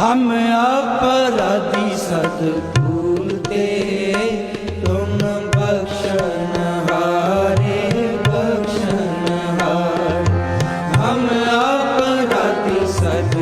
ਹਮ ਅਪਰਾਧੀ ਸਤ ਭੂਲਤੇ ਤੁਮ ਬਖਸ਼ਣ ਹਾਰੇ ਬਖਸ਼ਣ ਹਾਰੇ ਹਮ ਅਪਰਾਧੀ ਸਤ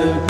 들.